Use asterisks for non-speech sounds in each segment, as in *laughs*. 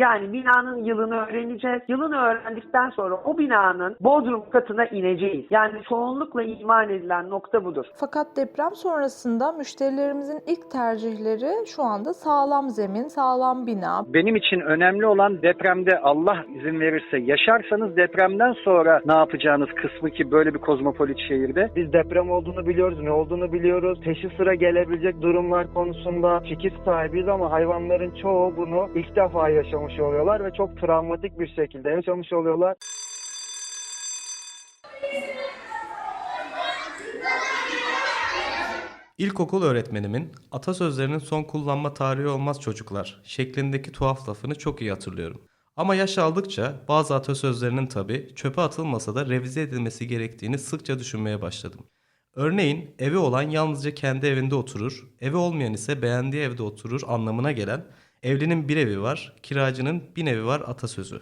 Yani binanın yılını öğreneceğiz. Yılını öğrendikten sonra o binanın bodrum katına ineceğiz. Yani çoğunlukla iman edilen nokta budur. Fakat deprem sonrasında müşterilerimizin ilk tercihleri şu anda sağlam zemin, sağlam bina. Benim için önemli olan depremde Allah izin verirse yaşarsanız depremden sonra ne yapacağınız kısmı ki böyle bir kozmopolit şehirde. Biz deprem olduğunu biliyoruz, ne olduğunu biliyoruz. Peşi sıra gelebilecek durumlar konusunda fikir sahibiyiz ama hayvanların çoğu bunu ilk defa yaşamış oluyorlar ve çok travmatik bir şekilde yaşamış oluyorlar. İlkokul öğretmenimin atasözlerinin son kullanma tarihi olmaz çocuklar şeklindeki tuhaf lafını çok iyi hatırlıyorum. Ama yaş aldıkça bazı atasözlerinin tabi çöpe atılmasa da revize edilmesi gerektiğini sıkça düşünmeye başladım. Örneğin evi olan yalnızca kendi evinde oturur, evi olmayan ise beğendiği evde oturur anlamına gelen evlinin bir evi var, kiracının bin evi var atasözü.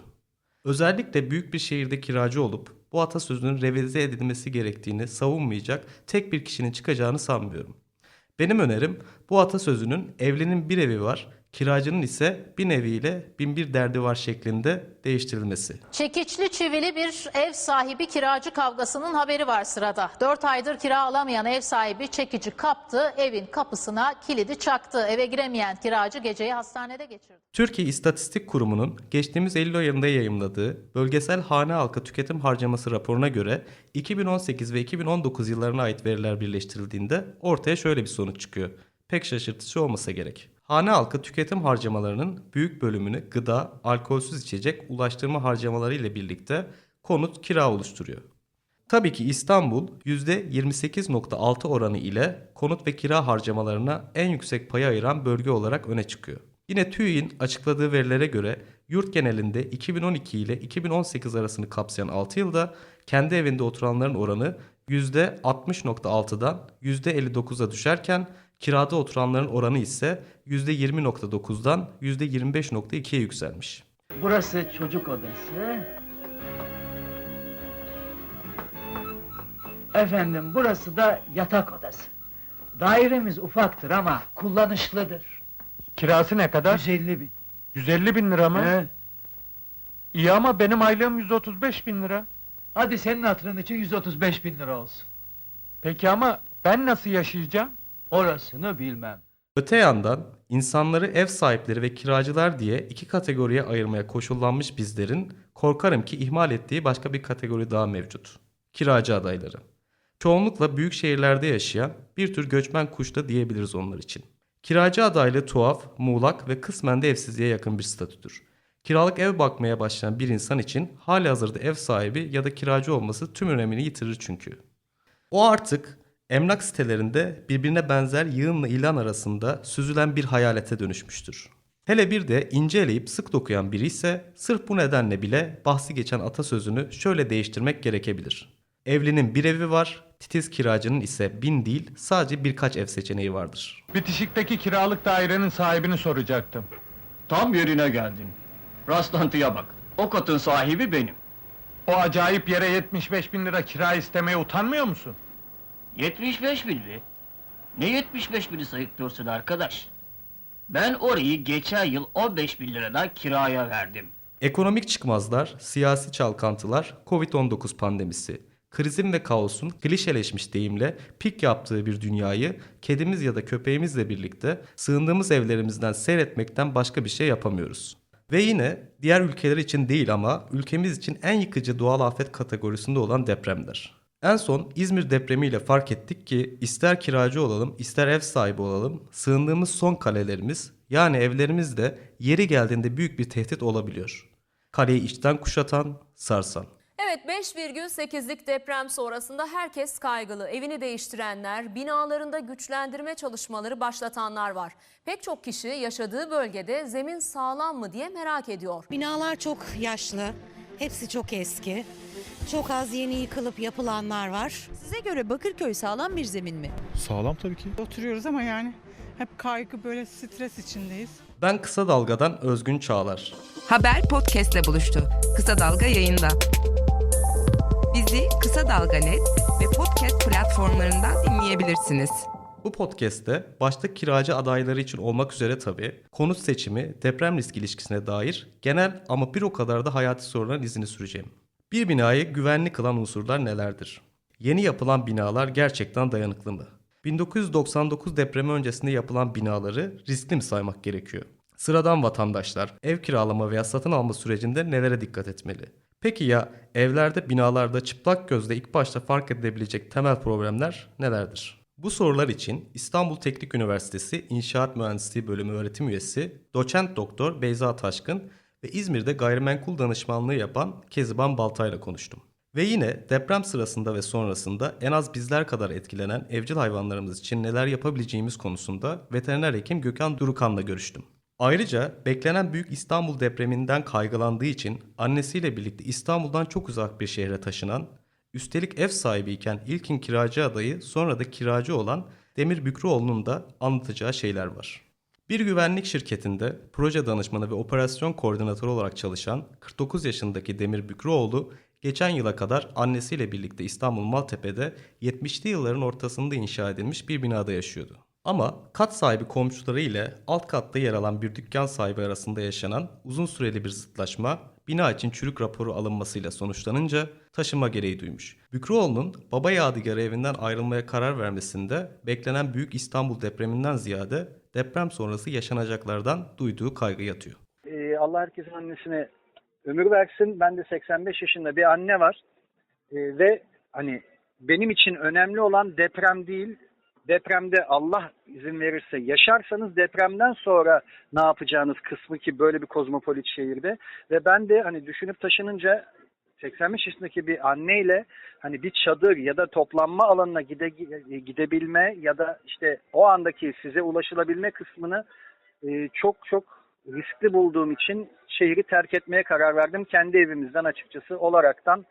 Özellikle büyük bir şehirde kiracı olup bu atasözünün revize edilmesi gerektiğini savunmayacak tek bir kişinin çıkacağını sanmıyorum. Benim önerim bu atasözünün evlinin bir evi var, kiracının ise bin eviyle bin bir derdi var şeklinde değiştirilmesi. Çekiçli çivili bir ev sahibi kiracı kavgasının haberi var sırada. 4 aydır kira alamayan ev sahibi çekici kaptı, evin kapısına kilidi çaktı. Eve giremeyen kiracı geceyi hastanede geçirdi. Türkiye İstatistik Kurumu'nun geçtiğimiz Eylül ayında yayımladığı Bölgesel Hane Halkı Tüketim Harcaması raporuna göre 2018 ve 2019 yıllarına ait veriler birleştirildiğinde ortaya şöyle bir sonuç çıkıyor. Pek şaşırtıcı olmasa gerek. Hane halkı tüketim harcamalarının büyük bölümünü gıda, alkolsüz içecek, ulaştırma harcamaları ile birlikte konut, kira oluşturuyor. Tabii ki İstanbul %28.6 oranı ile konut ve kira harcamalarına en yüksek payı ayıran bölge olarak öne çıkıyor. Yine TÜİ'nin açıkladığı verilere göre yurt genelinde 2012 ile 2018 arasını kapsayan 6 yılda kendi evinde oturanların oranı %60.6'dan %59'a düşerken kirada oturanların oranı ise %20.9'dan %25.2'ye yükselmiş. Burası çocuk odası. Efendim burası da yatak odası. Dairemiz ufaktır ama kullanışlıdır. Kirası ne kadar? 150 bin. 150 bin lira mı? He? İyi ama benim aylığım 135 bin lira. Hadi senin hatırın için 135 bin lira olsun. Peki ama ben nasıl yaşayacağım? Orasını bilmem. Öte yandan insanları ev sahipleri ve kiracılar diye iki kategoriye ayırmaya koşullanmış bizlerin korkarım ki ihmal ettiği başka bir kategori daha mevcut. Kiracı adayları. Çoğunlukla büyük şehirlerde yaşayan bir tür göçmen kuş da diyebiliriz onlar için. Kiracı adaylığı tuhaf, muğlak ve kısmen de evsizliğe yakın bir statüdür. Kiralık ev bakmaya başlayan bir insan için hali hazırda ev sahibi ya da kiracı olması tüm önemini yitirir çünkü. O artık emlak sitelerinde birbirine benzer yığınla ilan arasında süzülen bir hayalete dönüşmüştür. Hele bir de ince eleyip sık dokuyan biri ise sırf bu nedenle bile bahsi geçen atasözünü şöyle değiştirmek gerekebilir. Evlinin bir evi var, titiz kiracının ise bin değil sadece birkaç ev seçeneği vardır. Bitişikteki kiralık dairenin sahibini soracaktım. Tam yerine geldin. Rastlantıya bak. O katın sahibi benim. O acayip yere 75 bin lira kira istemeye utanmıyor musun? 75 bin mi? Ne 75 bini sayıklıyorsun arkadaş? Ben orayı geçen yıl 15 bin liradan kiraya verdim. Ekonomik çıkmazlar, siyasi çalkantılar, Covid-19 pandemisi, krizin ve kaosun klişeleşmiş deyimle pik yaptığı bir dünyayı kedimiz ya da köpeğimizle birlikte sığındığımız evlerimizden seyretmekten başka bir şey yapamıyoruz. Ve yine diğer ülkeler için değil ama ülkemiz için en yıkıcı doğal afet kategorisinde olan depremler. En son İzmir depremiyle fark ettik ki ister kiracı olalım ister ev sahibi olalım sığındığımız son kalelerimiz yani evlerimiz de yeri geldiğinde büyük bir tehdit olabiliyor. Kaleyi içten kuşatan, sarsan. Evet 5,8'lik deprem sonrasında herkes kaygılı. Evini değiştirenler, binalarında güçlendirme çalışmaları başlatanlar var. Pek çok kişi yaşadığı bölgede zemin sağlam mı diye merak ediyor. Binalar çok yaşlı, hepsi çok eski. Çok az yeni yıkılıp yapılanlar var. Size göre Bakırköy sağlam bir zemin mi? Sağlam tabii ki. Oturuyoruz ama yani hep kaygı böyle stres içindeyiz. Ben Kısa Dalga'dan Özgün Çağlar. Haber podcastle buluştu. Kısa Dalga yayında. Bizi Kısa Dalga Net ve podcast platformlarından dinleyebilirsiniz. Bu podcast'te başta kiracı adayları için olmak üzere tabii konut seçimi, deprem risk ilişkisine dair genel ama bir o kadar da hayati soruların izini süreceğim. Bir binayı güvenli kılan unsurlar nelerdir? Yeni yapılan binalar gerçekten dayanıklı mı? 1999 depremi öncesinde yapılan binaları riskli mi saymak gerekiyor? Sıradan vatandaşlar ev kiralama veya satın alma sürecinde nelere dikkat etmeli? Peki ya evlerde, binalarda çıplak gözle ilk başta fark edilebilecek temel problemler nelerdir? Bu sorular için İstanbul Teknik Üniversitesi İnşaat Mühendisliği Bölümü öğretim üyesi Doçent Doktor Beyza Taşkın ve İzmir'de gayrimenkul danışmanlığı yapan Keziban Baltay'la konuştum. Ve yine deprem sırasında ve sonrasında en az bizler kadar etkilenen evcil hayvanlarımız için neler yapabileceğimiz konusunda veteriner hekim Gökhan Durukan'la görüştüm. Ayrıca beklenen Büyük İstanbul depreminden kaygılandığı için annesiyle birlikte İstanbul'dan çok uzak bir şehre taşınan, üstelik ev sahibiyken ilkin kiracı adayı sonra da kiracı olan Demir Bükrüoğlu'nun da anlatacağı şeyler var. Bir güvenlik şirketinde proje danışmanı ve operasyon koordinatörü olarak çalışan 49 yaşındaki Demir Bükrüoğlu geçen yıla kadar annesiyle birlikte İstanbul Maltepe'de 70'li yılların ortasında inşa edilmiş bir binada yaşıyordu. Ama kat sahibi komşuları ile alt katta yer alan bir dükkan sahibi arasında yaşanan uzun süreli bir zıtlaşma bina için çürük raporu alınmasıyla sonuçlanınca taşınma gereği duymuş. Bükrüoğlu'nun baba yadigarı evinden ayrılmaya karar vermesinde beklenen Büyük İstanbul depreminden ziyade deprem sonrası yaşanacaklardan duyduğu kaygı yatıyor. Ee, Allah herkesin annesine ömür versin. Ben de 85 yaşında bir anne var. Ee, ve hani benim için önemli olan deprem değil, depremde Allah izin verirse yaşarsanız depremden sonra ne yapacağınız kısmı ki böyle bir kozmopolit şehirde ve ben de hani düşünüp taşınınca 85 yaşındaki bir anneyle hani bir çadır ya da toplanma alanına gide, gidebilme ya da işte o andaki size ulaşılabilme kısmını e, çok çok riskli bulduğum için şehri terk etmeye karar verdim. Kendi evimizden açıkçası olaraktan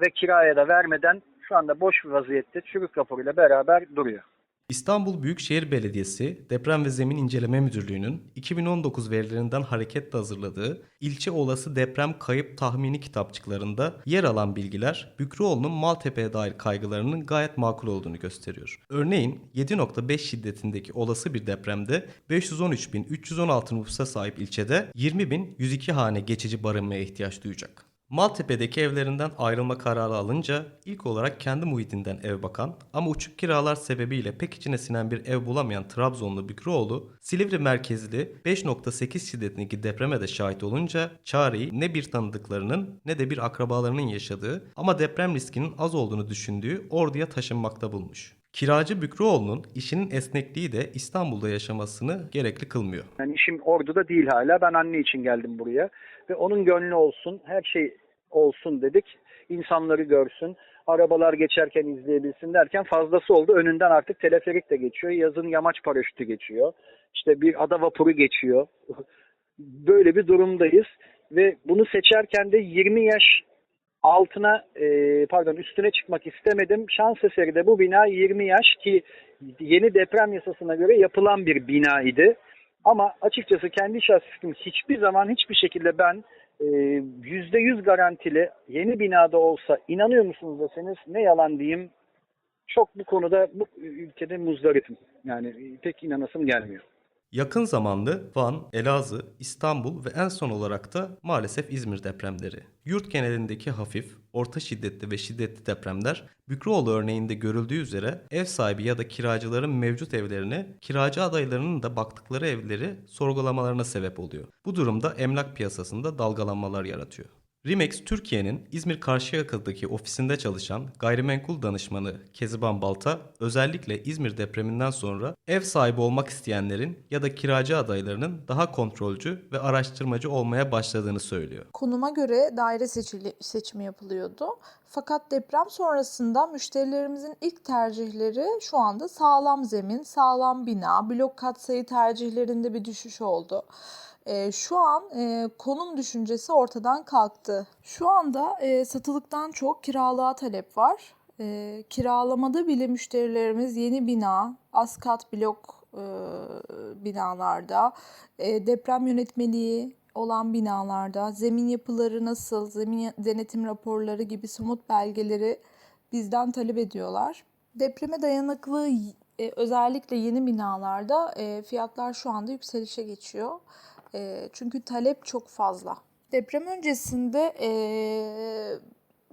ve kiraya da vermeden şu anda boş bir vaziyette çürük raporuyla beraber duruyor. İstanbul Büyükşehir Belediyesi Deprem ve Zemin İnceleme Müdürlüğü'nün 2019 verilerinden hareketle hazırladığı ilçe olası deprem kayıp tahmini kitapçıklarında yer alan bilgiler Bükrüoğlu'nun Maltepe'ye dair kaygılarının gayet makul olduğunu gösteriyor. Örneğin 7.5 şiddetindeki olası bir depremde 513.316 nüfusa sahip ilçede 20.102 hane geçici barınmaya ihtiyaç duyacak. Maltepe'deki evlerinden ayrılma kararı alınca ilk olarak kendi muhitinden ev bakan ama uçuk kiralar sebebiyle pek içine sinen bir ev bulamayan Trabzonlu Bükrüoğlu, Silivri merkezli 5.8 şiddetindeki depreme de şahit olunca çareyi ne bir tanıdıklarının ne de bir akrabalarının yaşadığı ama deprem riskinin az olduğunu düşündüğü Ordu'ya taşınmakta bulmuş. Kiracı Bükrüoğlu'nun işinin esnekliği de İstanbul'da yaşamasını gerekli kılmıyor. Yani işim orduda değil hala. Ben anne için geldim buraya. Ve onun gönlü olsun, her şey olsun dedik. İnsanları görsün, arabalar geçerken izleyebilsin derken fazlası oldu. Önünden artık teleferik de geçiyor. Yazın yamaç paraşütü geçiyor. İşte bir ada vapuru geçiyor. *laughs* Böyle bir durumdayız. Ve bunu seçerken de 20 yaş altına e, pardon üstüne çıkmak istemedim. Şans eseri de bu bina 20 yaş ki yeni deprem yasasına göre yapılan bir bina idi. Ama açıkçası kendi şahsım hiçbir zaman hiçbir şekilde ben e, yüzde yüz garantili yeni binada olsa inanıyor musunuz deseniz ne yalan diyeyim çok bu konuda bu ülkede muzdaripim. Yani pek inanasım gelmiyor. Yakın zamanlı Van, Elazığ, İstanbul ve en son olarak da maalesef İzmir depremleri. Yurt genelindeki hafif, orta şiddetli ve şiddetli depremler Bükrüoğlu örneğinde görüldüğü üzere ev sahibi ya da kiracıların mevcut evlerini, kiracı adaylarının da baktıkları evleri sorgulamalarına sebep oluyor. Bu durumda emlak piyasasında dalgalanmalar yaratıyor. Rimex Türkiye'nin İzmir Karşıyaka'daki ofisinde çalışan gayrimenkul danışmanı Keziban Balta özellikle İzmir depreminden sonra ev sahibi olmak isteyenlerin ya da kiracı adaylarının daha kontrolcü ve araştırmacı olmaya başladığını söylüyor. Konuma göre daire seçili, seçimi yapılıyordu. Fakat deprem sonrasında müşterilerimizin ilk tercihleri şu anda sağlam zemin, sağlam bina, blok katsayı tercihlerinde bir düşüş oldu. E, şu an e, konum düşüncesi ortadan kalktı. Şu anda e, satılıktan çok kiralığa talep var. E, kiralamada bile müşterilerimiz yeni bina, az kat blok e, binalarda, e, deprem yönetmeliği olan binalarda, zemin yapıları nasıl, zemin denetim raporları gibi somut belgeleri bizden talep ediyorlar. Depreme dayanıklı E, özellikle yeni binalarda e, fiyatlar şu anda yükselişe geçiyor. E, çünkü talep çok fazla. Deprem öncesinde e,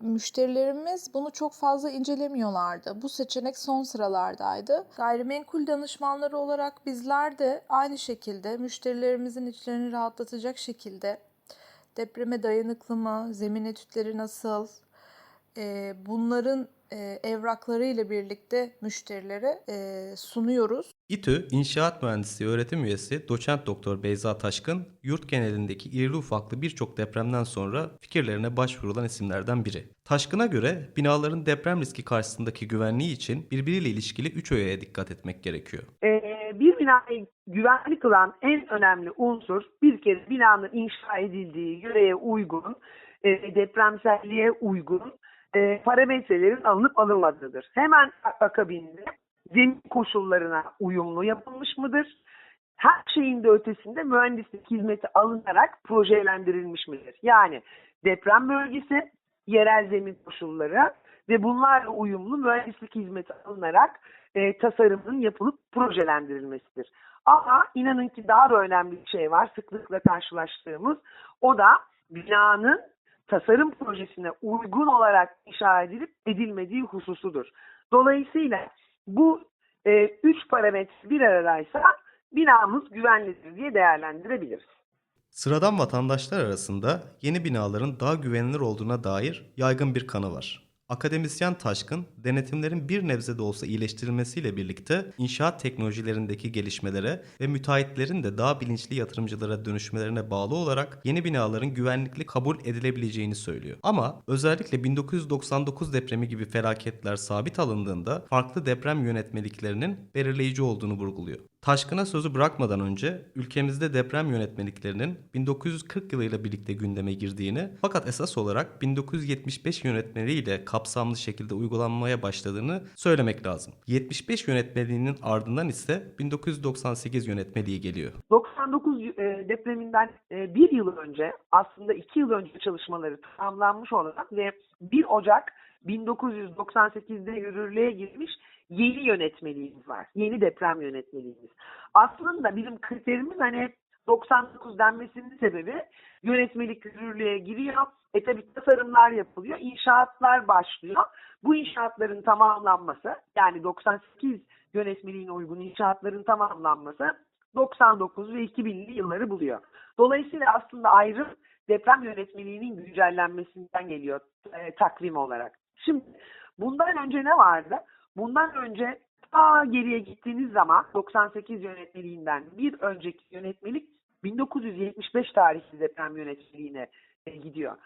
müşterilerimiz bunu çok fazla incelemiyorlardı. Bu seçenek son sıralardaydı. Gayrimenkul danışmanları olarak bizler de aynı şekilde müşterilerimizin içlerini rahatlatacak şekilde depreme dayanıklı mı, zemin etütleri nasıl, e, bunların e, evrakları ile birlikte müşterilere e, sunuyoruz. İTÜ İnşaat Mühendisliği öğretim üyesi doçent doktor Beyza Taşkın, yurt genelindeki irili ufaklı birçok depremden sonra fikirlerine başvurulan isimlerden biri. Taşkın'a göre binaların deprem riski karşısındaki güvenliği için birbiriyle ilişkili üç öğeye dikkat etmek gerekiyor. Ee, bir binayı güvenli kılan en önemli unsur bir kere binanın inşa edildiği yöreye uygun, e, depremselliğe uygun e, parametrelerin alınıp alınmadığıdır. Hemen akabinde zemin koşullarına uyumlu yapılmış mıdır? Her şeyin de ötesinde mühendislik hizmeti alınarak projelendirilmiş midir? Yani deprem bölgesi, yerel zemin koşulları ve bunlarla uyumlu mühendislik hizmeti alınarak e, tasarımın yapılıp projelendirilmesidir. Ama inanın ki daha da önemli bir şey var sıklıkla karşılaştığımız. O da binanın tasarım projesine uygun olarak inşa edilip edilmediği hususudur. Dolayısıyla bu e, üç parametre bir aradaysa binamız güvenlidir diye değerlendirebiliriz. Sıradan vatandaşlar arasında yeni binaların daha güvenilir olduğuna dair yaygın bir kanı var. Akademisyen Taşkın, denetimlerin bir nebze de olsa iyileştirilmesiyle birlikte inşaat teknolojilerindeki gelişmelere ve müteahhitlerin de daha bilinçli yatırımcılara dönüşmelerine bağlı olarak yeni binaların güvenlikli kabul edilebileceğini söylüyor. Ama özellikle 1999 depremi gibi felaketler sabit alındığında farklı deprem yönetmeliklerinin belirleyici olduğunu vurguluyor. Taşkın'a sözü bırakmadan önce ülkemizde deprem yönetmeliklerinin 1940 yılıyla birlikte gündeme girdiğini fakat esas olarak 1975 yönetmeliğiyle kapsamlı şekilde uygulanmaya başladığını söylemek lazım. 75 yönetmeliğinin ardından ise 1998 yönetmeliği geliyor. 99 e, depreminden e, bir yıl önce aslında iki yıl önce çalışmaları tamamlanmış olan ve 1 Ocak 1998'de yürürlüğe girmiş yeni yönetmeliğimiz var. Yeni deprem yönetmeliğimiz. Aslında bizim kriterimiz hani 99 denmesinin sebebi yönetmelik yürürlüğe giriyor. E tabi tasarımlar yapılıyor, inşaatlar başlıyor. Bu inşaatların tamamlanması yani 98 yönetmeliğine uygun inşaatların tamamlanması 99 ve 2000'li yılları buluyor. Dolayısıyla aslında ayrım deprem yönetmeliğinin güncellenmesinden geliyor e, takvim olarak. Şimdi bundan önce ne vardı? Bundan önce ta geriye gittiğiniz zaman 98 yönetmeliğinden bir önceki yönetmelik 1975 tarihli deprem yönetmeliğine e, gidiyor.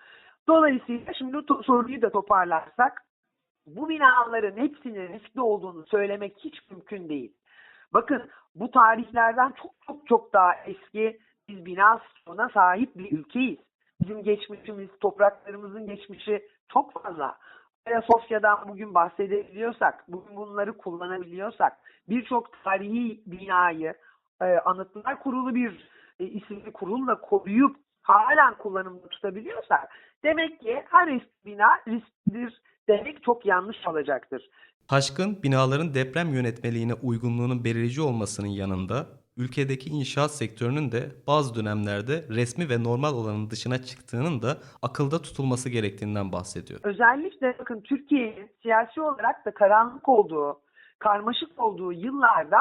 Dolayısıyla şimdi soruyu da toparlarsak bu binaların hepsinin riskli olduğunu söylemek hiç mümkün değil. Bakın bu tarihlerden çok çok çok daha eski biz bina stoğuna sahip bir ülkeyiz. Bizim geçmişimiz, topraklarımızın geçmişi çok fazla. Ayasofya'dan bugün bahsedebiliyorsak, bugün bunları kullanabiliyorsak, birçok tarihi binayı e, Anıtlar Kurulu bir e, isimli kurulla koruyup halen kullanımda tutabiliyorsak, demek ki her eski bina risklidir demek çok yanlış olacaktır. Taşkın, binaların deprem yönetmeliğine uygunluğunun belirleyici olmasının yanında ülkedeki inşaat sektörünün de bazı dönemlerde resmi ve normal olanın dışına çıktığının da akılda tutulması gerektiğinden bahsediyor. Özellikle bakın Türkiye'nin siyasi olarak da karanlık olduğu, karmaşık olduğu yıllarda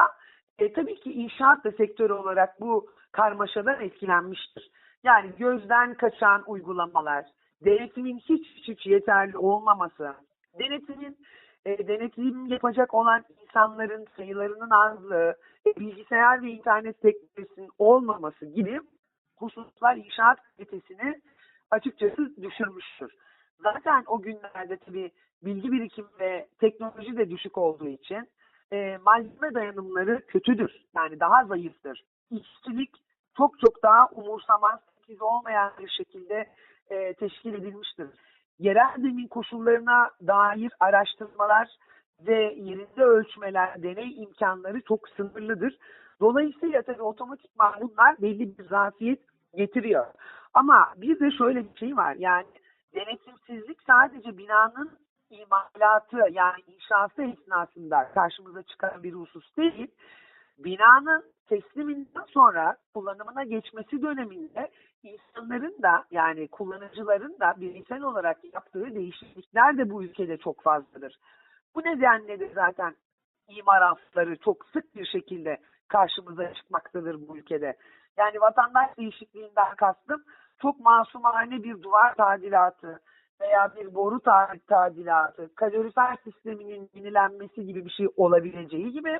e, tabii ki inşaat da sektörü olarak bu karmaşadan etkilenmiştir. Yani gözden kaçan uygulamalar, denetimin hiç hiç yeterli olmaması, denetimin e, denetim yapacak olan insanların sayılarının azlığı, e, bilgisayar ve internet teknolojisinin olmaması gibi hususlar inşaat kalitesini açıkçası düşürmüştür. Zaten o günlerde tabii bilgi birikimi ve teknoloji de düşük olduğu için e, malzeme dayanımları kötüdür. Yani daha zayıftır. İşçilik çok çok daha umursamaz, sekiz olmayan bir şekilde e, teşkil edilmiştir. Yerel zemin koşullarına dair araştırmalar ve yerinde ölçmeler, deney imkanları çok sınırlıdır. Dolayısıyla tabii otomatikman bunlar belli bir zafiyet getiriyor. Ama bir de şöyle bir şey var. Yani denetimsizlik sadece binanın imalatı yani inşası esnasında karşımıza çıkan bir husus değil. Binanın tesliminden sonra kullanımına geçmesi döneminde insanların da yani kullanıcıların da bireysel olarak yaptığı değişiklikler de bu ülkede çok fazladır. Bu nedenle de zaten imar afları çok sık bir şekilde karşımıza çıkmaktadır bu ülkede. Yani vatandaş değişikliğinden kastım çok masumane bir duvar tadilatı veya bir boru ta- tadilatı, kalorifer sisteminin yenilenmesi gibi bir şey olabileceği gibi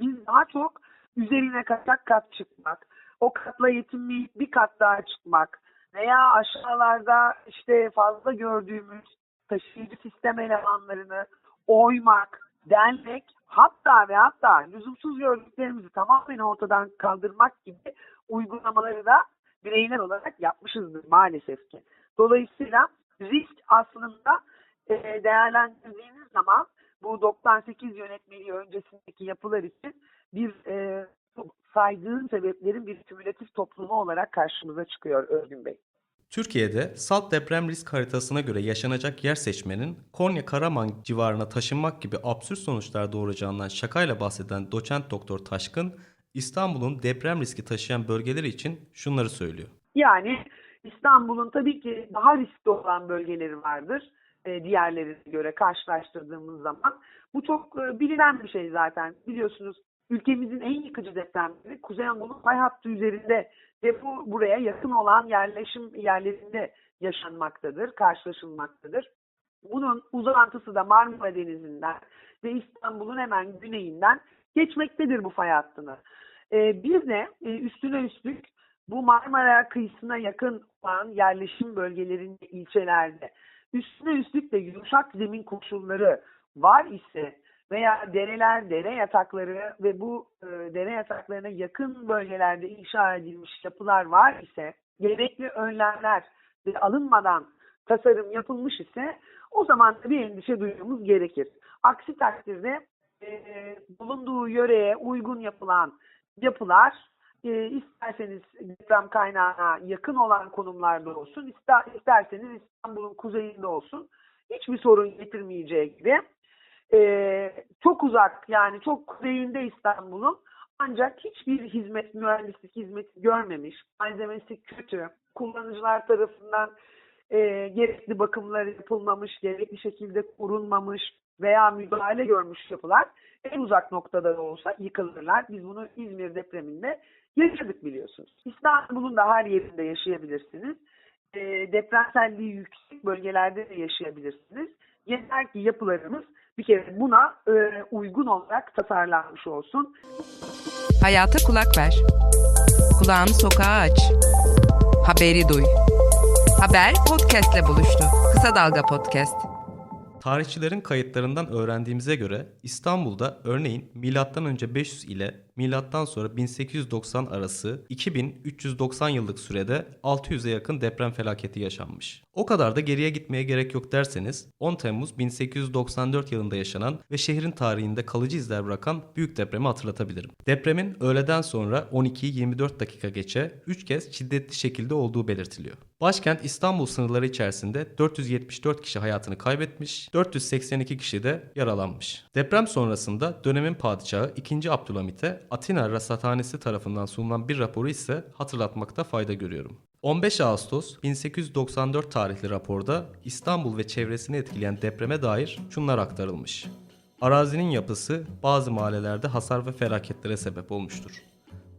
biz daha çok üzerine kaçak kat çıkmak, o katla yetinmeyip bir kat daha çıkmak veya aşağılarda işte fazla gördüğümüz taşıyıcı sistem elemanlarını oymak, delmek hatta ve hatta lüzumsuz gördüklerimizi tamamen ortadan kaldırmak gibi uygulamaları da bireyler olarak yapmışızdır maalesef ki. Dolayısıyla risk aslında e, değerlendirdiğiniz zaman bu 98 yönetmeliği öncesindeki yapılar için bir e, saydığım sebeplerin bir kümülatif toplumu olarak karşımıza çıkıyor Özgün Bey. Türkiye'de salt deprem risk haritasına göre yaşanacak yer seçmenin Konya Karaman civarına taşınmak gibi absürt sonuçlar doğuracağından şakayla bahseden doçent doktor Taşkın, İstanbul'un deprem riski taşıyan bölgeleri için şunları söylüyor. Yani İstanbul'un tabii ki daha riskli olan bölgeleri vardır e, diğerlerine göre karşılaştırdığımız zaman. Bu çok e, bilinen bir şey zaten. Biliyorsunuz ülkemizin en yıkıcı depremleri Kuzey Anadolu fay hattı üzerinde ve bu buraya yakın olan yerleşim yerlerinde yaşanmaktadır, karşılaşılmaktadır. Bunun uzantısı da Marmara Denizi'nden ve İstanbul'un hemen güneyinden geçmektedir bu fay hattını. Ee, bir de e, üstüne üstlük bu Marmara kıyısına yakın olan yerleşim bölgelerinde, ilçelerde üstüne üstlük de yumuşak zemin koşulları var ise veya dereler, dere yatakları ve bu e, dere yataklarına yakın bölgelerde inşa edilmiş yapılar var ise gerekli önlemler de alınmadan tasarım yapılmış ise o zaman bir endişe duymamız gerekir. Aksi takdirde e, bulunduğu yöreye uygun yapılan yapılar e, isterseniz deprem kaynağına yakın olan konumlarda olsun, ister, isterseniz İstanbul'un kuzeyinde olsun hiçbir sorun getirmeyeceği gibi e, çok uzak yani çok kuzeyinde İstanbul'un ancak hiçbir hizmet, mühendislik hizmeti görmemiş, malzemesi kötü, kullanıcılar tarafından e, gerekli bakımlar yapılmamış, gerekli şekilde korunmamış veya müdahale görmüş yapılar en uzak noktada da olsa yıkılırlar. Biz bunu İzmir depreminde yaşadık biliyorsunuz. İstanbul'un da her yerinde yaşayabilirsiniz. E, depremselliği yüksek bölgelerde de yaşayabilirsiniz. Yeter ki yapılarımız bir kere buna e, uygun olarak tasarlanmış olsun. Hayata kulak ver. Kulağını sokağa aç. Haberi duy. Haber podcastle buluştu. Kısa Dalga Podcast. Tarihçilerin kayıtlarından öğrendiğimize göre İstanbul'da örneğin M.Ö. 500 ile M.Ö. sonra 1890 arası 2390 yıllık sürede 600'e yakın deprem felaketi yaşanmış. O kadar da geriye gitmeye gerek yok derseniz 10 Temmuz 1894 yılında yaşanan ve şehrin tarihinde kalıcı izler bırakan büyük depremi hatırlatabilirim. Depremin öğleden sonra 12'yi 24 dakika geçe 3 kez şiddetli şekilde olduğu belirtiliyor. Başkent İstanbul sınırları içerisinde 474 kişi hayatını kaybetmiş, 482 kişi de yaralanmış. Deprem sonrasında dönemin padişahı 2. Abdülhamit'e Atina Rasathanesi tarafından sunulan bir raporu ise hatırlatmakta fayda görüyorum. 15 Ağustos 1894 tarihli raporda İstanbul ve çevresini etkileyen depreme dair şunlar aktarılmış. Arazinin yapısı bazı mahallelerde hasar ve felaketlere sebep olmuştur.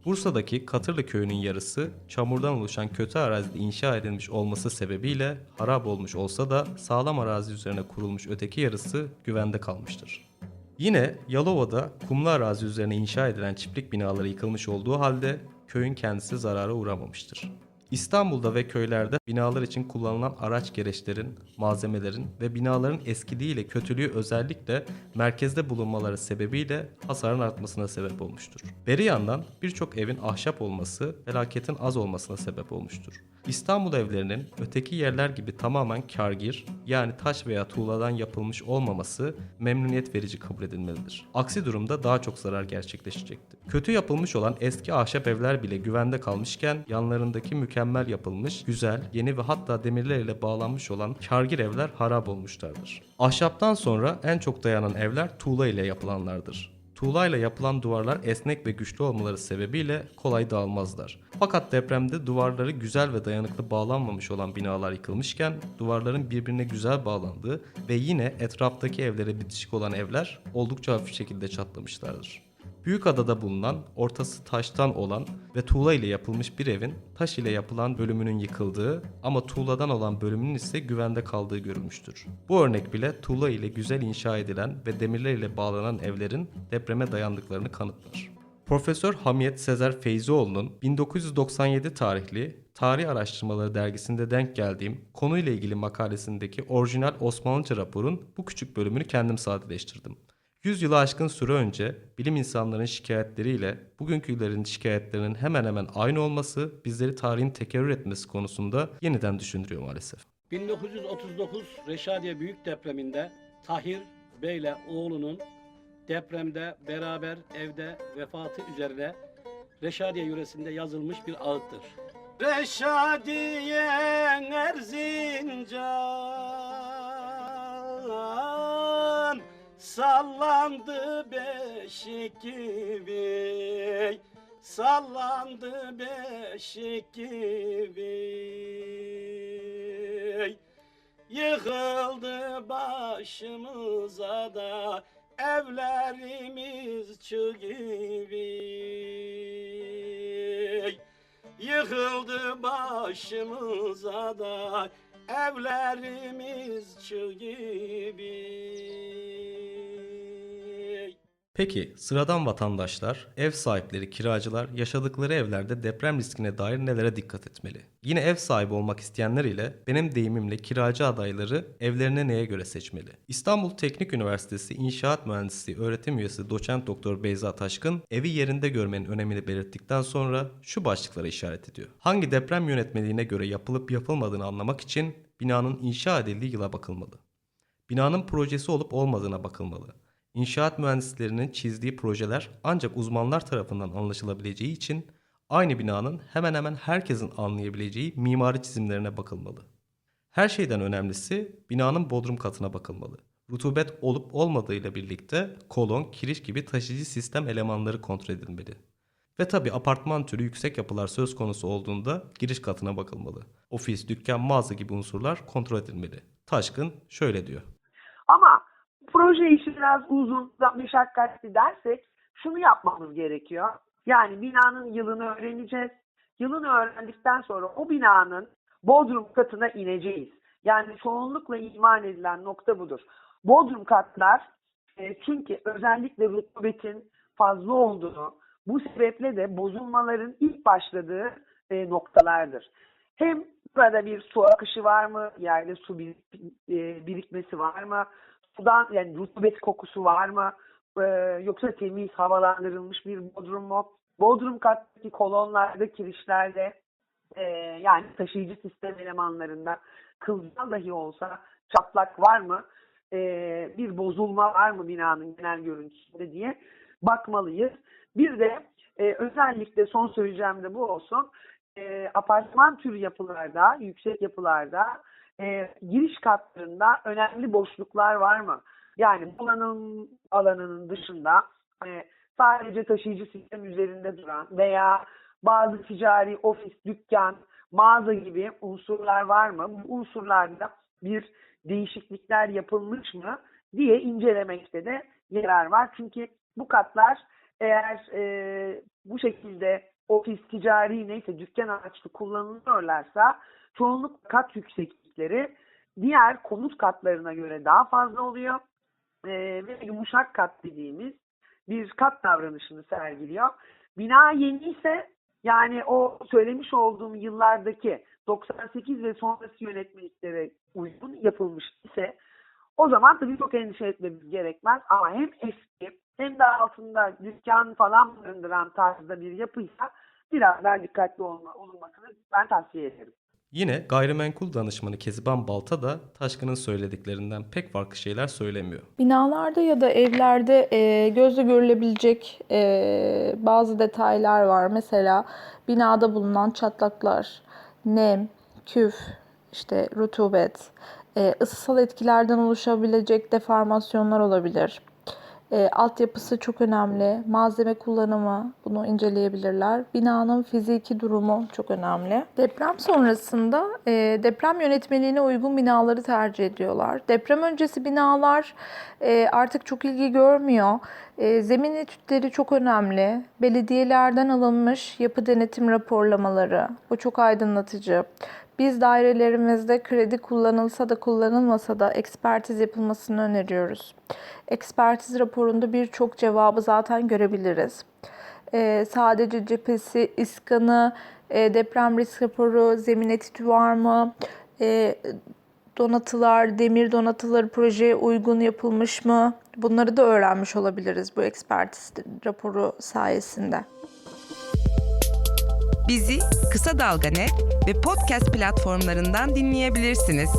Bursa'daki Katırlı köyünün yarısı çamurdan oluşan kötü arazide inşa edilmiş olması sebebiyle harap olmuş olsa da sağlam arazi üzerine kurulmuş öteki yarısı güvende kalmıştır. Yine Yalova'da kumlu arazi üzerine inşa edilen çiftlik binaları yıkılmış olduğu halde köyün kendisi zarara uğramamıştır. İstanbul'da ve köylerde binalar için kullanılan araç gereçlerin, malzemelerin ve binaların eskiliğiyle kötülüğü özellikle merkezde bulunmaları sebebiyle hasarın artmasına sebep olmuştur. Beri yandan birçok evin ahşap olması felaketin az olmasına sebep olmuştur. İstanbul evlerinin öteki yerler gibi tamamen kargir yani taş veya tuğladan yapılmış olmaması memnuniyet verici kabul edilmelidir. Aksi durumda daha çok zarar gerçekleşecektir. Kötü yapılmış olan eski ahşap evler bile güvende kalmışken yanlarındaki mükemmel mükemmel yapılmış, güzel, yeni ve hatta demirlerle bağlanmış olan kargir evler harap olmuşlardır. Ahşaptan sonra en çok dayanan evler tuğla ile yapılanlardır. Tuğla ile yapılan duvarlar esnek ve güçlü olmaları sebebiyle kolay dağılmazlar. Fakat depremde duvarları güzel ve dayanıklı bağlanmamış olan binalar yıkılmışken duvarların birbirine güzel bağlandığı ve yine etraftaki evlere bitişik olan evler oldukça hafif şekilde çatlamışlardır. Büyükada'da bulunan, ortası taştan olan ve tuğla ile yapılmış bir evin taş ile yapılan bölümünün yıkıldığı ama tuğladan olan bölümünün ise güvende kaldığı görülmüştür. Bu örnek bile tuğla ile güzel inşa edilen ve demirler ile bağlanan evlerin depreme dayandıklarını kanıtlar. Profesör Hamiyet Sezer Feyzioğlu'nun 1997 tarihli Tarih Araştırmaları dergisinde denk geldiğim konuyla ilgili makalesindeki orijinal Osmanlıca raporun bu küçük bölümünü kendim sadeleştirdim. 100 yılı aşkın süre önce bilim insanlarının şikayetleriyle bugünkülerin şikayetlerinin hemen hemen aynı olması bizleri tarihin tekerrür etmesi konusunda yeniden düşündürüyor maalesef. 1939 Reşadiye büyük depreminde Tahir Bey'le oğlunun depremde beraber evde vefatı üzerine Reşadiye yöresinde yazılmış bir ağıttır. Reşadiye Erzincan sallandı beşik gibi. Sallandı beşik gibi. Yıkıldı başımıza da evlerimiz çığ gibi. Yıkıldı başımıza da evlerimiz çığ gibi Peki sıradan vatandaşlar, ev sahipleri, kiracılar yaşadıkları evlerde deprem riskine dair nelere dikkat etmeli? Yine ev sahibi olmak isteyenler ile benim deyimimle kiracı adayları evlerini neye göre seçmeli? İstanbul Teknik Üniversitesi İnşaat Mühendisliği öğretim üyesi doçent doktor Beyza Taşkın evi yerinde görmenin önemini belirttikten sonra şu başlıklara işaret ediyor. Hangi deprem yönetmeliğine göre yapılıp yapılmadığını anlamak için binanın inşa edildiği yıla bakılmalı. Binanın projesi olup olmadığına bakılmalı. İnşaat mühendislerinin çizdiği projeler ancak uzmanlar tarafından anlaşılabileceği için aynı binanın hemen hemen herkesin anlayabileceği mimari çizimlerine bakılmalı. Her şeyden önemlisi binanın bodrum katına bakılmalı. Rutubet olup olmadığıyla birlikte kolon, kiriş gibi taşıyıcı sistem elemanları kontrol edilmeli. Ve tabi apartman türü yüksek yapılar söz konusu olduğunda giriş katına bakılmalı. Ofis, dükkan, mağaza gibi unsurlar kontrol edilmeli. Taşkın şöyle diyor. Ama proje işi biraz uzun, meşakkatli dersek şunu yapmamız gerekiyor. Yani binanın yılını öğreneceğiz. Yılını öğrendikten sonra o binanın bodrum katına ineceğiz. Yani çoğunlukla iman edilen nokta budur. Bodrum katlar e, çünkü özellikle rutubetin fazla olduğu, bu sebeple de bozulmaların ilk başladığı e, noktalardır. Hem burada bir su akışı var mı? Yerde su bir, e, birikmesi var mı? Sudan yani rutubet kokusu var mı? Ee, yoksa temiz havalandırılmış bir bodrum mu? Bodrum kattaki kolonlarda, kirişlerde e, yani taşıyıcı sistem elemanlarında kılcal dahi olsa çatlak var mı? Ee, bir bozulma var mı binanın genel görüntüsünde diye bakmalıyız. Bir de e, özellikle son söyleyeceğim de bu olsun. E, apartman türü yapılarda, yüksek yapılarda e, giriş katlarında önemli boşluklar var mı? Yani kullanım alanının dışında e, sadece taşıyıcı sistem üzerinde duran veya bazı ticari ofis, dükkan, mağaza gibi unsurlar var mı? Bu unsurlarda bir değişiklikler yapılmış mı diye incelemekte de yarar var. Çünkü bu katlar eğer e, bu şekilde ofis, ticari neyse dükkan amaçlı kullanılıyorlarsa çoğunluk kat yükseklikleri diğer konut katlarına göre daha fazla oluyor. Ee, ve yumuşak kat dediğimiz bir kat davranışını sergiliyor. Bina yeni ise yani o söylemiş olduğum yıllardaki 98 ve sonrası yönetmeliklere uygun yapılmış ise o zaman tabii çok endişe etmemiz gerekmez. Ama hem eski hem de altında dükkan falan barındıran tarzda bir yapıysa biraz daha dikkatli olma, olunmasını ben tavsiye ederim. Yine gayrimenkul danışmanı Keziban Balta da Taşkın'ın söylediklerinden pek farklı şeyler söylemiyor. Binalarda ya da evlerde e, gözle görülebilecek e, bazı detaylar var. Mesela binada bulunan çatlaklar, nem, küf, işte rutubet, e, ısısal etkilerden oluşabilecek deformasyonlar olabilir. E, altyapısı çok önemli. Malzeme kullanımı bunu inceleyebilirler. Binanın fiziki durumu çok önemli. Deprem sonrasında e, deprem yönetmeliğine uygun binaları tercih ediyorlar. Deprem öncesi binalar e, artık çok ilgi görmüyor. E, zemin etütleri çok önemli. Belediyelerden alınmış yapı denetim raporlamaları. Bu çok aydınlatıcı. Biz dairelerimizde kredi kullanılsa da kullanılmasa da ekspertiz yapılmasını öneriyoruz. Ekspertiz raporunda birçok cevabı zaten görebiliriz. Ee, sadece cephesi, iskanı, e, deprem risk raporu, zemin etütü var mı, e, donatılar, demir donatıları projeye uygun yapılmış mı? Bunları da öğrenmiş olabiliriz bu ekspertiz raporu sayesinde. Bizi Kısa Dalga Net ve podcast platformlarından dinleyebilirsiniz.